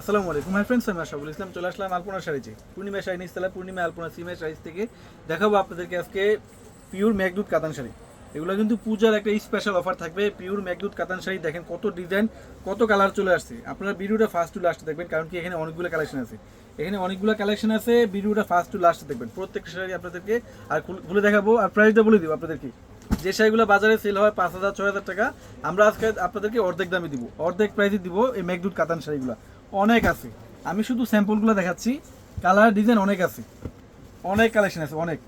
আসসালামু আলাইকুম। My friends আমি আশাফুল ইসলাম। চলে আসলাম আলপনা শাড়িতে পূর্ণিমা শাড়ি নিস্তলা পূর্ণিমা আলপনা সিমের শাড়ি থেকে দেখাবো আপনাদেরকে আজকে পিওর মেঘদূত কাতান শাড়ি। এগুলো কিন্তু পূজার একটা স্পেশাল অফার থাকবে। পিওর মেঘদূত কাতান শাড়ি, দেখেন কত ডিজাইন কত কালার চলে আসছে। আপনারা ভিডিওটা ফার্স্ট টু লাস্ট দেখবেন, কারণ কি এখানে অনেকগুলো কালেকশন আছে। এখানে অনেকগুলো কালেকশন আছে, ভিডিওটা ফার্স্ট টু লাস্ট দেখবেন। প্রত্যেকটা শাড়ি আপনাদেরকে আর খুলে- দেখাবো আর প্রাইসটা বলে দিব আপনাদেরকে। যে শাড়িগুলো বাজারে সেল হয় পাঁচ হাজার, ছয় হাজার টাকা, আমরা আজকে আপনাদেরকে অর্ধেক দামে দিব। অর্ধেক প্রাইসে দিব এই মেঘদূত কাতান শাড়িগুলো। অনেক আছে। আমি শুধু স্যাম্পলগুলো দেখাচ্ছি, কালার ডিজাইন অনেক আছে। অনেক কালেকশন আছে, অনেক।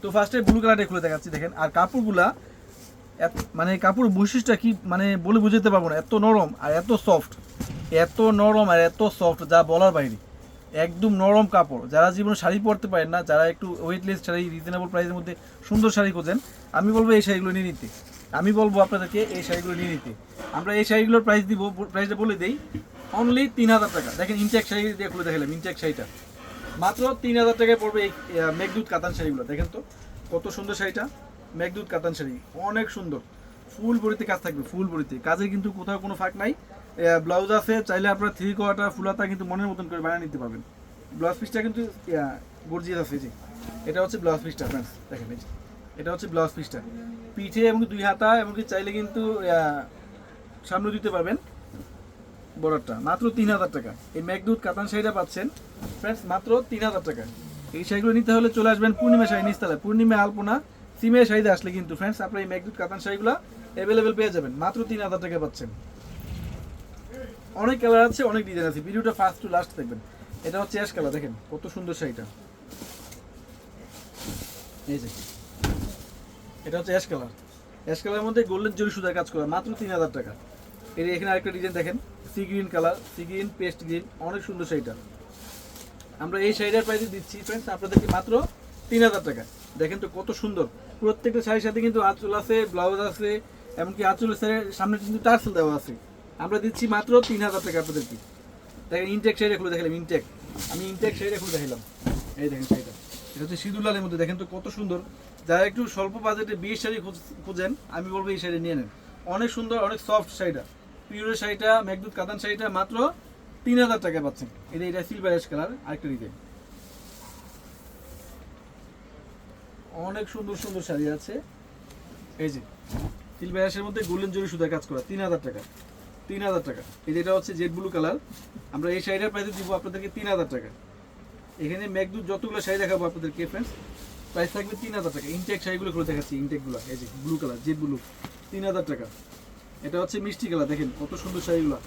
তো ফার্স্টে ব্লু কালারটা খুলে দেখাচ্ছি, দেখেন। আর কাপড়গুলা মানে কাপড় বৈশিষ্ট্য কি মানে বলে বুঝাতে পারব না। এত নরম আর এত সফট এত নরম আর এত সফট যা বলার বাইরে। একদম নরম কাপড়। যারা জীবনে শাড়ি পরতে পারেন না, যারা একটু ওয়েটলেস শাড়ি রিজনেবল প্রাইসের মধ্যে সুন্দর শাড়ি খোঁজেন, আমি বলব এই শাড়িগুলো নিয়ে নিতে। আমি বলব আপনাদেরকে এই শাড়িগুলো নিয়ে নিতে। আমরা এই শাড়িগুলোর প্রাইস দিব প্রাইসটা বলে দেই। অনলি তিন হাজার টাকা। দেখেন ইনটেক শাড়ি দিয়ে খুলে দেখালাম ইনটেক শাড়িটা। মাত্র তিন হাজার টাকায় পড়বে এই মেঘদূত কাতান শাড়িগুলো। দেখেন তো, কত সুন্দর শাড়িটা। মেঘদূত কাতান শাড়ি, অনেক সুন্দর। ফুল বড়িতে কাজ থাকবে ফুল বড়িতে কাজে কিন্তু কোথাও কোনো ফাঁক নাই। ব্লাউজ আছে, চাইলে আপনারা থ্রি কোয়ার্টার ফুলাতা কিন্তু মনের মতন করে বানিয়ে নিতে পারবেন। ব্লাউজ পিসটা কিন্তু গর্জিয়াস আছে যে। এটা হচ্ছে ব্লাউজ পিসটা ফ্রেন্ডস দেখেন, এই এটা হচ্ছে ব্লাউজ পিসটা পিঠে এবং দুই হাতা, এমনকি চাইলে কিন্তু সামনে দিতে পারবেন। বর্ডারটা। মাত্র তিন হাজার টাকা। এই মেঘদূত কাতান শাড়িটা পাচ্ছেন। ফ্রেন্ডস মাত্র তিন হাজার টাকা। এই শাড়িগুলো নিতে হলে চলে আসবেন পূর্ণিমা শাড়ি নিস্তালায় পূর্ণিমা আলপনা, সিমের শাড়িতে আসলে কিন্তু ফ্রেন্ডস আপনার এই মেঘদূত কাতান শাড়িগুলো অ্যাভেলেবেল পেয়ে যাবেন। মাত্র তিন হাজার টাকা পাচ্ছেন। অনেক কালার আছে, অনেক ডিজাইন আছে। ভিডিওটা ফার্স্ট টু লাস্ট দেখবেন। এটা হচ্ছে অ্যাশ কালার দেখেন কত সুন্দর শাড়িটা। এই যে। এটা হচ্ছে অ্যাশ কালার অ্যাশ কালারের মধ্যে গোল্ডেন জরি সুতার কাজ করা, মাত্র তিন হাজার টাকা। এর এখানে আরেকটা ডিজাইন দেখেন sea green colour sea green paste green অনেক সুন্দর শাড়িটা। আমরা এই শাড়িটার প্রাইসে দিচ্ছি ফ্রেন্ডস আপনাদেরকে মাত্র তিন হাজার টাকা। দেখেন তো কত সুন্দর। প্রত্যেকটা শাড়ির সাথে কিন্তু আঁচল আছে ব্লাউজ আছে, এমনকি আঁচলের সাথে সামনে কিন্তু টার্সেল দেওয়া আছে। আমরা দিচ্ছি মাত্র তিন হাজার টাকা আপনাদেরকে। দেখেন ইনটেক শাড়ি খুলে দেখালাম ইনটেক আমি ইনটেক শাড়িটা খুলে দেখালাম এই দেখেন শাড়িটা। এটা হচ্ছে সিঁদুর লালের মধ্যে, দেখেন তো কত সুন্দর। যারা একটু স্বল্প বাজেটে বিয়ে শাড়ি খোঁজ- খোঁজেন, আমি বলব এই শাড়ি নিয়ে নেন। অনেক সুন্দর, অনেক সফট শাড়িটা। পিওরের শাড়িটা, মেঘদূত কাতান শাড়িটা মাত্র তিন হাজার টাকা পাচ্ছেন। এটা এটা সিলভার কালার আরেকটা অনেক সুন্দর সুন্দর শাড়ি আছে। এই যে সিলভার অ্যাশের মধ্যে গোল্ডেন জরি সুতার কাজ করা, তিন হাজার টাকা। তিন হাজার টাকা। এই যেটা হচ্ছে জেড ব্লু কালার আমরা এই শাড়িটার প্রাইসে দিব আপনাদেরকে তিন হাজার টাকা। এখানে মেঘদূত যতগুলো শাড়ি দেখাবো আপনাদেরকে ফ্রেন্ডস প্রাইস থাকবে তিন হাজার টাকা। ইনটেক শাড়িগুলো করে দেখাচ্ছি ইনটেকগুলো এই যে ব্লু কালার জেড ব্লু তিন হাজার টাকা। এটা হচ্ছে মিষ্টি কালার দেখেন কত সুন্দর শাড়িগুলো।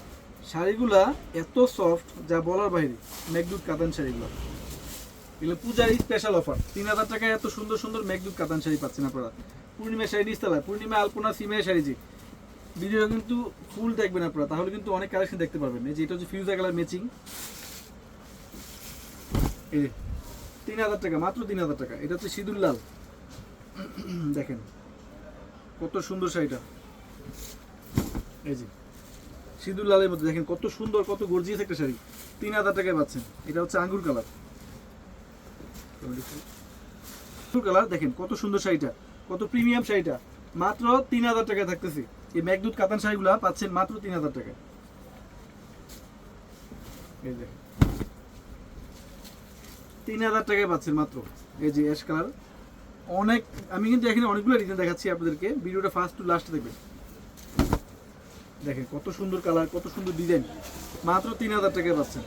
শাড়িগুলা এত সফট যা বলার বাইরে মেঘদূত কাতান শাড়িগুলো। এগুলো পূজার স্পেশাল অফার তিন হাজার টাকায় এত সুন্দর সুন্দর মেঘদূত কাতান শাড়ি পাচ্ছেন আপনারা। পূর্ণিমা শাড়ি নিস্তালায় পূর্ণিমা, আলপনা সিমের শাড়ি যে। ভিডিও কিন্তু ফুল দেখবেন আপনারা, তাহলে কিন্তু অনেক কালেকশন দেখতে পারবেন। এই যে এটা হচ্ছে ফিউজা কালার ম্যাচিং এই তিন হাজার টাকা, মাত্র তিন হাজার টাকা। এটা হচ্ছে সিঁদুর লাল। দেখেন, কত সুন্দর শাড়িটা। এই যে, সিঁদুর লালের মধ্যে দেখেন কত সুন্দর, কত গর্জিয়াস একটা শাড়ি। তিন হাজার টাকায় পাচ্ছেন। এটা হচ্ছে আঙ্গুর কালার। আঙ্গুর কালার, দেখেন কত সুন্দর শাড়িটা, কত প্রিমিয়াম শাড়িটা। মাত্র তিন হাজার টাকায় থাকতেছে। এই মেঘদূত কাতান শাড়িগুলা পাচ্ছেন মাত্র তিন হাজার টাকা এই দেখেন তিন হাজার টাকায় পাচ্ছেন মাত্র। এই যে অ্যাশ কালার অনেক, আমি কিন্তু এখানে অনেকগুলো ডিজাইন দেখাচ্ছি আপনাদেরকে। ভিডিওটা ফার্স্ট টু লাস্ট দেখবেন। দেখেন কত সুন্দর কালার, কত সুন্দর ডিজাইন। মাত্র তিন হাজার টাকায় পাচ্ছেন।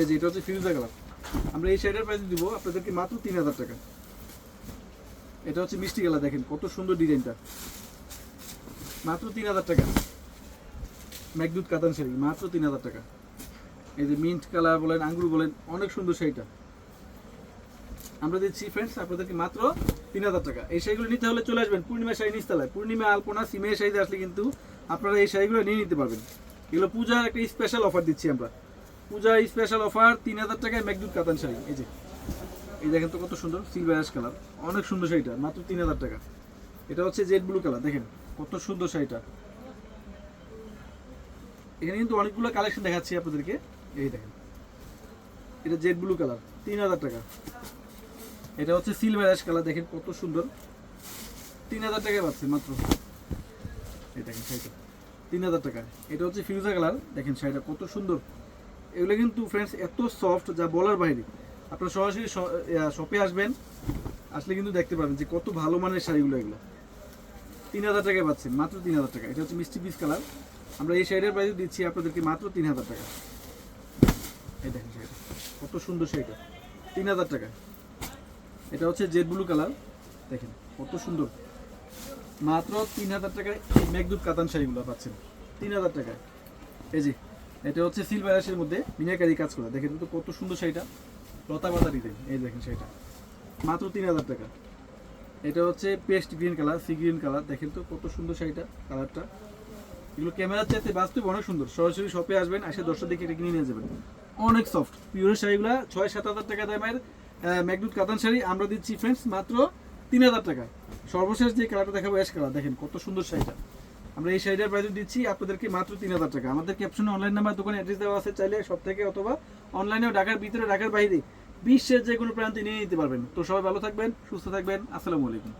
এই যে এটা হচ্ছে ফিরোজা কালার। আমরা এই শাড়িটার প্রাইস দিব, আপনাদেরকে মাত্র তিন হাজার টাকা। এটা হচ্ছে মিষ্টি কালার, দেখেন কত সুন্দর ডিজাইনটা। মাত্র তিন হাজার টাকা। মেঘদূত কাতান শাড়ি, মাত্র তিন হাজার টাকা। এই যে মিন্ট কালার বলেন, আঙ্গুর বলেন, অনেক সুন্দর শাড়িটা। আমরা দিচ্ছি ফ্রেন্ডস আপনাদেরকে মাত্র তিন হাজার টাকা। এই শাড়িগুলো নিতে হলে চলে আসবেন পূর্ণিমা শাড়ি নিস্তালায় পূর্ণিমা, আলপনা সিমে শাড়িতে আসলে কিন্তু আপনারা এই শাড়িগুলো নিয়ে নিতে পারবেন। এগুলো পূজার একটা স্পেশাল অফার দিচ্ছি আমরা। পূজার স্পেশাল অফার তিন হাজার টাকায় মেঘদূত কাতান শাড়ি। এই যে, এই দেখেন তো কত সুন্দর সিলভার অ্যাশ কালার অনেক সুন্দর শাড়িটা, মাত্র তিন হাজার টাকা। এটা হচ্ছে জেড ব্লু কালার দেখেন কত সুন্দর শাড়িটা। এখানে কিন্তু অনেকগুলো কালেকশন দেখাচ্ছি আপনাদেরকে। এই দেখেন, এটা জেড ব্লু কালার তিন হাজার টাকা। এটা হচ্ছে সিলভার অ্যাশ কালার দেখেন কত সুন্দর। তিন হাজার টাকায় পাচ্ছে মাত্র। দেখেন শাড়িটা। তিন হাজার টাকা। এটা হচ্ছে ফিউজা কালার দেখেন শাড়িটা কত সুন্দর। এগুলো কিন্তু ফ্রেন্ডস এত সফট যা বলার বাইরে। আপনারা সরাসরি শপে আসবেন, আসলে কিন্তু দেখতে পাবেন যে কত ভালো মানের শাড়িগুলো এগুলো। তিন হাজার টাকায় পাচ্ছেন মাত্র তিন হাজার টাকা। এটা হচ্ছে মিষ্টি পিস কালার আমরা এই শাড়ির প্রাইস দিচ্ছি আপনাদেরকে মাত্র তিন হাজার টাকা। এই দেখেন শাড়িটা। কত সুন্দর শাড়িটা। তিন হাজার টাকা। এটা হচ্ছে জেড ব্লু কালার। দেখেন, কত সুন্দর। মাত্র তিন হাজার টাকায় মেঘদূত কাতান শাড়িগুলো পাচ্ছেন। তিন হাজার টাকায়। এই যে, এটা হচ্ছে সিলভার মধ্যে মিনাকারি কাজ করা। দেখেন তো কত সুন্দর শাড়িটা। লতা পাতা ডিজাইন এই দেখেন শাড়িটা। মাত্র তিন হাজার টাকা। এটা হচ্ছে paste green colour, sea green colour. দেখেন তো কত সুন্দর শাড়িটা, কালারটা। এগুলো ক্যামেরার চাইতে বাস্তবে অনেক সুন্দর। সরাসরি শপে আসবেন আসে দশটা দেখে এটা কিনে নিয়ে যাবেন। অনেক সফট পিওর শাড়িগুলো ছয়, সাত হাজার টাকা দামের ম্যাকডুট কাতান শাড়ি আমরা দিচ্ছি ফ্রেন্ডস মাত্র তিন হাজার টাকা। সর্বশেষ যে কালারটা দেখাবো এস কালার দেখেন কত সুন্দর শাড়িটা। আমরা এই শাড়িটার প্রাইস দিচ্ছি আপনাদেরকে মাত্র তিন হাজার টাকা। আমাদের ক্যাপশনে অনলাইন নাম্বার দোকানে অ্যাড্রেস দেওয়া আছে চাইলে সব থেকে অথবা অনলাইনেও ঢাকার ভিতরে, ঢাকার বাইরে, বিশ্বের যে কোনো প্রান্তে নিয়ে নিতে পারবেন। তো সবাই ভালো থাকবেন, সুস্থ থাকবেন, আসসালামু আলাইকুম।